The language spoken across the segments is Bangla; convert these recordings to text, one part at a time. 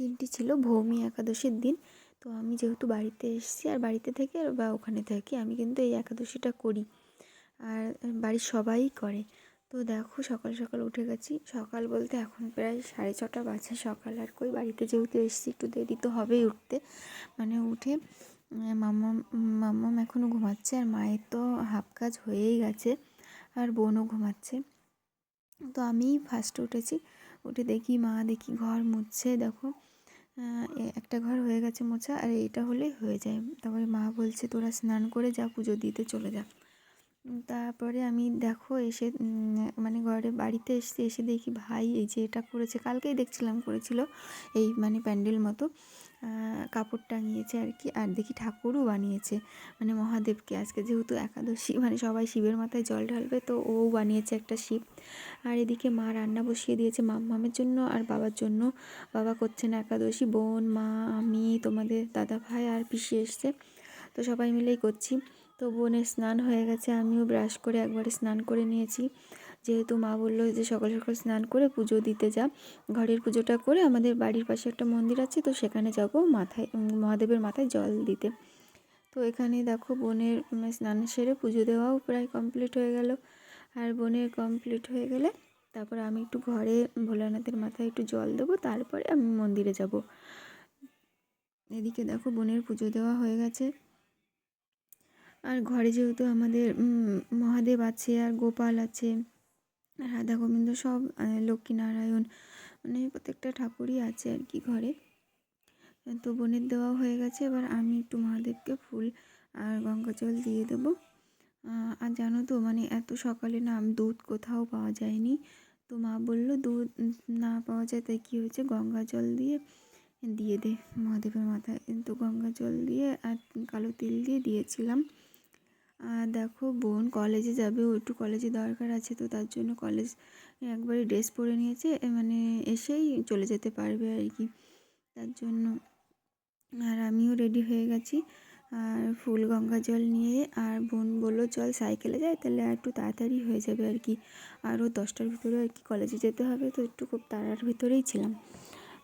দিনটি ছিল ভৌমি একাদশীর দিন। তো আমি যেহেতু বাড়িতে এসেছি আর বাড়িতে থেকে বা ওখানে থাকি, আমি কিন্তু এই একাদশীটা করি। আর বাড়ির সবাই করে। তো দেখো সকাল সকাল উঠে গেছি। সকাল বলতে এখন প্রায় সাড়ে ছটা বাজে সকাল। আর কই বাড়িতে যেহেতু এসেছি, একটু দেরি তো হবেই উঠতে। মানে উঠে মাম্মাম মাম্মাম এখনও ঘুমাচ্ছে আর মায়ের তো হাফ কাজ হয়েই গেছে আর বোনও ঘুমাচ্ছে। তো আমি ফার্স্টে উঠেছি। উঠে দেখি মা দেখি ঘর মুছছে, দেখো। একটা ঘর হয়ে গেছে মোছা, আর এইটা হলেই হয়ে যায়। তারপরে মা বলছে, তোরা স্নান করে যা, পুজো দিতে চলে যা। তারপরে আমি দেখো এসে মানে ঘরে বাড়িতে এসে এসে দেখি ভাই এই যে এটা করেছে, কালকেই দেখছিলাম করেছিল এই মানে প্যান্ডেল মতো কাপড় টাঙিয়েছে আর কি, আর দেখি ঠাকুরও বানিয়েছে মানে মহাদেবকে, আজকে যেহেতু একাদশী মানে সবাই শিবের মাথায় জল ঢালবে, তো ও বানিয়েছে একটা শিব, আর এদিকে মা রান্না বসিয়ে দিয়েছে মাম মামের জন্য, আর বাবার জন্য, বাবা করছে না একাদশী, বোন, মা, আমি, তোমাদের দাদা ভাই আর পিসি এসছে, তো সবাই মিলেই করছি তো বোনের স্নান হয়ে গেছে। আমিও ব্রাশ করে একবারে স্নান করে নিয়েছি। যেহেতু মা বলল যে সকাল সকাল স্নান করে পুজো দিতে যা। ঘরের পুজোটা করে আমাদের বাড়ির পাশে একটা মন্দির আছে, তো সেখানে যাব মাথায় মহাদেবের মাথায় জল দিতে। তো এখানে দেখো বোনের স্নান সেরে পুজো দেওয়াও প্রায় কমপ্লিট হয়ে গেল। আর বোনের কমপ্লিট হয়ে গেলে তারপরে আমি একটু ঘরে ভোলানাথের মাথায় একটু জল দেবো, তারপরে আমি মন্দিরে যাব। এদিকে দেখো বোনের পুজো দেওয়া হয়ে গেছে। ঘরে যেহেতু আমাদের মহাদেব আছে আর গোপাল আছে রাধা গোবিন্দ সব লক্ষ্মীনারায়ণ মানে প্রত্যেকটা ঠাকুরই আছে আর কি ঘরে। তো বোনের দেওয়া হয়ে গেছে, এবার আমি একটু মহাদেবকে ফুল আর গঙ্গা জল দিয়ে দেবো। আর জানো তো মানে এত সকালে না দুধ কোথাও পাওয়া যায়নি। তো মা বলল, দুধ না পাওয়া যায়, তাই কী হয়েছে? গঙ্গা জল দিয়ে দিয়ে দে মহাদেবের মাথায়। তো গঙ্গা জল দিয়ে আর কালো তিল দিয়ে দিয়েছিলাম। আর দেখো বোন কলেজে যাবে, ও একটু কলেজে দরকার আছে, তো তার জন্য কলেজ একবারে ড্রেস পরে নিয়েছে মানে এসেই চলে যেতে পারবে আর কি। তার জন্য আর আমিও রেডি হয়ে গেছি, আর ফুল গঙ্গা জল নিয়ে, আর বোন বলল, চল সাইকেলে যায় তাহলে একটু তাড়াতাড়ি হয়ে যাবে আর কি। আরও দশটার ভিতরে আর কি কলেজে যেতে হবে, তো একটু খুব তাড়ার ভিতরেই ছিলাম।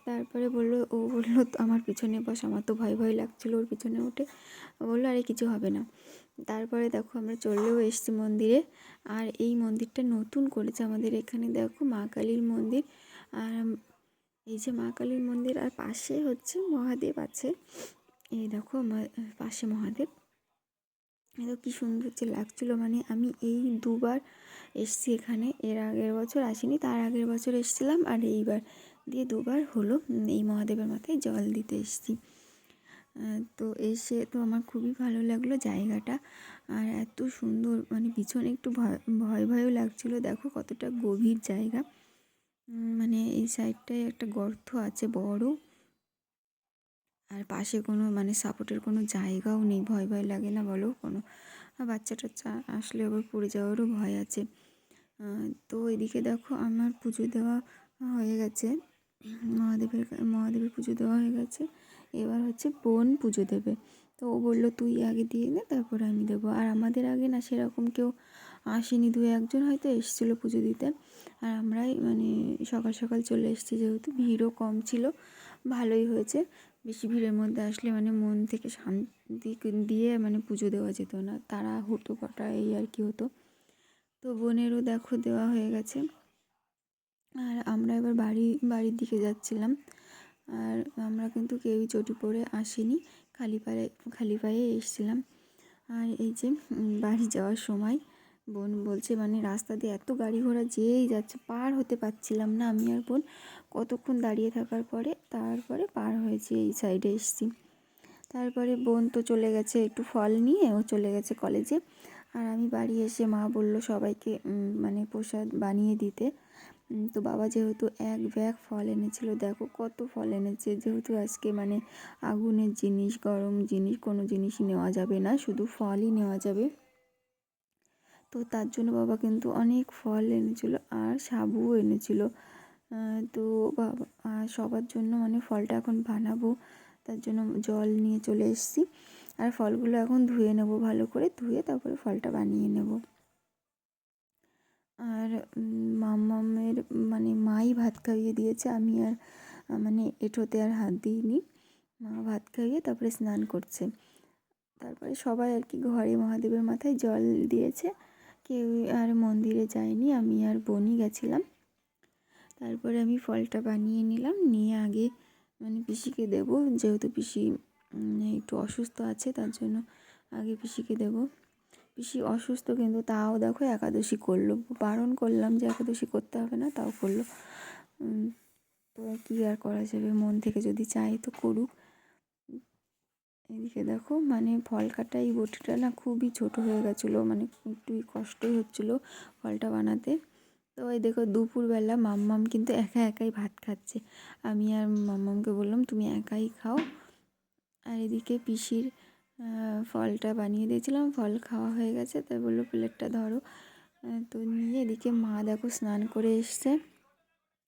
তারপরে বলল, ও বলল, আমার পিছনে বস, আমার তো ভয় ভয় লাগছিল ওর পিছনে উঠে। বলল, আরে, কিছু হবে না। তারপরে দেখো, আমরা চললেও এসেছি মন্দিরে। আর এই মন্দিরটা নতুন করেছে আমাদের এখানে। দেখো, মা কালীর মন্দির। আর এই যে মা কালীর মন্দির, আর পাশে হচ্ছে মহাদেব আছে। এই দেখো আমার পাশে মহাদেব। এত কী সুন্দর যে লাগছিল। মানে আমি এই দুবার এসছি এখানে। এর আগের বছর আসিনি, তার আগের বছর এসছিলাম, আর এইবার দিয়ে দুবার হলো এই মহাদেবের মাথায় জল দিতে এসেছি। তো এসে তো আমার খুবই ভালো লাগল জায়গাটা। আর এত সুন্দর মানে পিছনে একটু ভয় ভয় ভয়ও লাগছিল, দেখো কতটা গভীর জায়গা। মানে এই সাইডটায় একটা গর্ত আছে বড়। আর পাশে কোনো মানে সাপোর্টের কোনো জায়গাও নেই, ভয় ভয় লাগে না বলো কোনো। বাচ্চা টাচ্চা আসলে আবার পড়ে যাওয়ারও ভয় আছে। তো এদিকে দেখো আমার পুজো দেওয়া হয়ে গেছে। মহাদেবের মহাদেবের পুজো দেওয়া হয়ে গেছে। এবার হচ্ছে বোন পুজো দেবে। তো ও বলল, তুই আগে দিয়ে নে, তারপর আমি দেবো। আর আমাদের আগে না সেরকম কেউ আসেনি। দু একজন হয়তো এসেছিল পুজো দিতে। আর আমরাই মানে সকাল সকাল চলে এসেছি যেহেতু, ভিড়ও কম ছিল। ভালোই হয়েছে। বেশি ভিড়ের মধ্যে আসলে মানে মন থেকে শান্তি দিয়ে মানে পুজো দেওয়া যেত না। তারা হতো কটা এই আর কি হতো। তো বোনেরও দেখো দেওয়া হয়ে গেছে। আর আমরা এবার বাড়ি, বাড়ির দিকে যাচ্ছিলাম। আর আমরা কিন্তু কেউই চটি পরে আসিনি, খালি পায়ে খালি পায়ে এসেছিলাম। আর এই যে বাড়ি যাওয়ার সময় বোন বলছে মানে রাস্তা দিয়ে এত গাড়ি ঘোড়া যেয়েই যাচ্ছে, পার হতে পারছিলাম না আমি আর বোন। কতক্ষণ দাঁড়িয়ে থাকার পরে, তারপরে পার হয়েছে এই সাইডে এসছি। তারপরে বোন তো চলে গেছে একটু ফল নিয়ে, ও চলে গেছে কলেজে আর আমি বাড়ি এসে মা বলল, সবাইকে মানে প্রসাদ বানিয়ে দিতে। তো বাবা যেহেতু এক ব্যাগ ফল এনেছিল, দেখো কত ফল এনেছে। যেহেতু আজকে মানে আগুনের জিনিস, গরম জিনিস, কোনো জিনিসই নেওয়া যাবে না, শুধু ফলই নেওয়া যাবে। তো তার জন্য বাবা কিন্তু অনেক ফল এনেছিল আর সাবুও এনেছিল। তো বাবা সবার জন্য মানে ফলটা এখন বানাবো, তার জন্য জল নিয়ে চলে এসেছি। আর ফলগুলো এখন ধুয়ে নেব ভালো করে, ধুয়ে তারপরে ফলটা বানিয়ে নেব। আর মাম্মামের মানে মাই ভাত খাইয়ে দিয়েছে। আমি আর মানে এঁঠোতে আর হাত দিইনি। মা ভাত খাইয়ে তারপরে স্নান করছে। তারপরে সবাই আর কি ঘরে মহাদেবের মাথায় জল দিয়েছে। কেউ আর মন্দিরে যায়নি। আমি আর বনি গেছিলাম। তারপরে আমি ফলটা বানিয়ে নিলাম। নিয়ে আগে মানে পিসিকে দেবো। যেহেতু পিসি একটু অসুস্থ আছে, তার জন্য আগে পিসিকে দেবো। পিসি অসুস্থ কিন্তু তাও দেখো একাদশী করল। বারণ করলাম যে একাদশী করতে হবে না, তাও করল। তো কী আর করা যাবে? মন থেকে যদি চায় তো করুক। এদিকে দেখো মানে ফল কাটা এই বটিটা না খুবই ছোট হয়ে গেছিল মানে একটু কষ্টই হচ্ছিল ফলটা বানাতে। তো এই দেখো দুপুরবেলা মাম্মাম কিন্তু একা একাই ভাত খাচ্ছে। আমি আর মাম্মামকে বললাম, তুমি একাই খাও। আর এদিকে পিসির ফলটা বানিয়ে দিয়েছিলাম, ফল খাওয়া হয়ে গেছে। তাই বলল, প্লেটটা ধরো। তো নিয়ে এদিকে মা দেখো স্নান করে এসছে।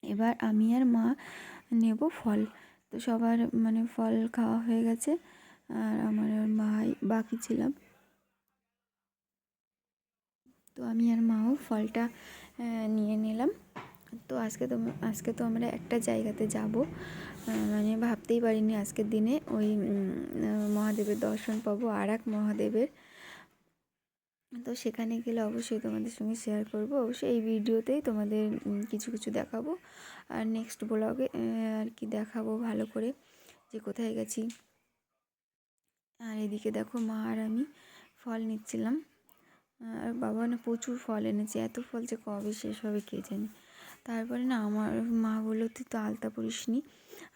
এবার আমি আর মা নেব ফল। তো সবার মানে ফল খাওয়া হয়ে গেছে, আর আমার আর ভাই বাকি ছিলাম। তো আমি আর মাও ফলটা নিয়ে নিলাম। তো আজকে তো আজকে তো আমরা একটা জায়গাতে যাব। মানে ভাবতেই পারিনি আজকের দিনে ওই মহাদেবের দর্শন পাবো আর এক মহাদেবের। তো সেখানে গেলে অবশ্যই তোমাদের সঙ্গে শেয়ার করব। অবশ্যই এই ভিডিওতেই তোমাদের কিছু কিছু দেখাবো। আর নেক্সট ব্লগে আর কি দেখাবো ভালো করে, যে কোথায় গেছি। আর এদিকে দেখো মা আর আমি ফল নিচ্ছিলাম। আর বাবা না প্রচুর ফল এনেছে, এত ফল যে কবে শেষ হবে কে জানে। তারপরে না আমার মা বলল তুই তো আলতা পরিসনি।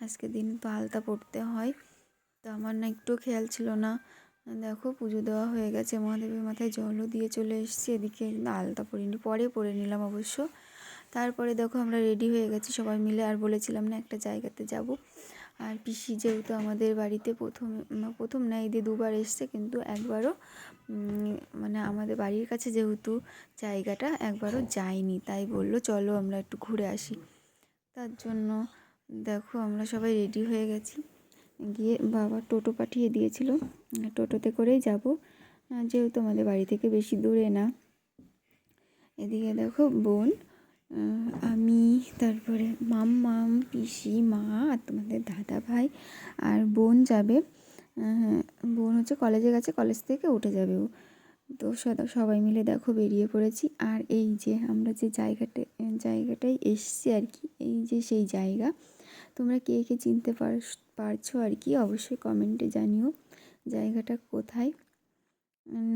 আজকের দিন তো আলতা পড়তে হয়। তো আমার না একটু খেয়াল ছিল না। দেখো পুজো দেওয়া হয়ে গেছে। মহাদেবের মাথায় জলও দিয়ে চলে এসেছি। এদিকে আলতা পরিনি, পরে পরে নিলাম অবশ্য। তারপরে দেখো আমরা রেডি হয়ে গেছি সবাই মিলে। আর বলেছিলাম না একটা জায়গাতে যাব। আর পিসি যেহেতু আমাদের বাড়িতে প্রথম প্রথম না, এই দুবার এসছে, কিন্তু একবারও মানে আমাদের বাড়ির কাছে যেহেতু জায়গাটা একবারও যায়নি, তাই বলল, চলো আমরা একটু ঘুরে আসি। তার জন্য দেখো আমরা সবাই রেডি হয়ে গেছি। গিয়ে বাবা টোটো পাঠিয়ে দিয়েছিল টোটোতে করেই যাব। যেহেতু আমাদের বাড়ি থেকে বেশি দূরে না। এদিকে দেখো বোন আমি, তারপরে মাম্মাম পিসি, মা, আর তোমাদের দাদা ভাই আর বোন যাবে। বোন হচ্ছে কলেজে গেছে, কলেজ থেকে উঠে যাবে ও। তো সবাই মিলে দেখো বেরিয়ে পড়েছি। আর এই যে আমরা যে জায়গাটা, জায়গাটায় এসছি আর কি, এই যে সেই জায়গা, তোমরা কে কে চিনতে পার, পারছ আর কি, অবশ্যই কমেন্টে জানিও জায়গাটা কোথায়।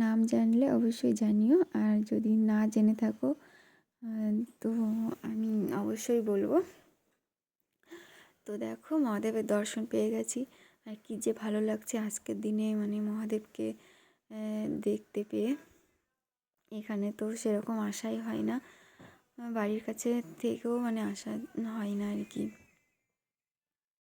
নাম জানলে অবশ্যই জানিও। আর যদি না জেনে থাকো তো আমি অবশ্যই বলব। তো দেখো, মহাদেবের দর্শন পেয়ে গেছি। আর কি যে ভালো লাগছে আজকের দিনে মানে মহাদেবকে দেখতে পেয়ে। এখানে তো সেরকম আশাই হয় না। বাড়ির কাছে থেকেও মানে আসা হয় না আর কি।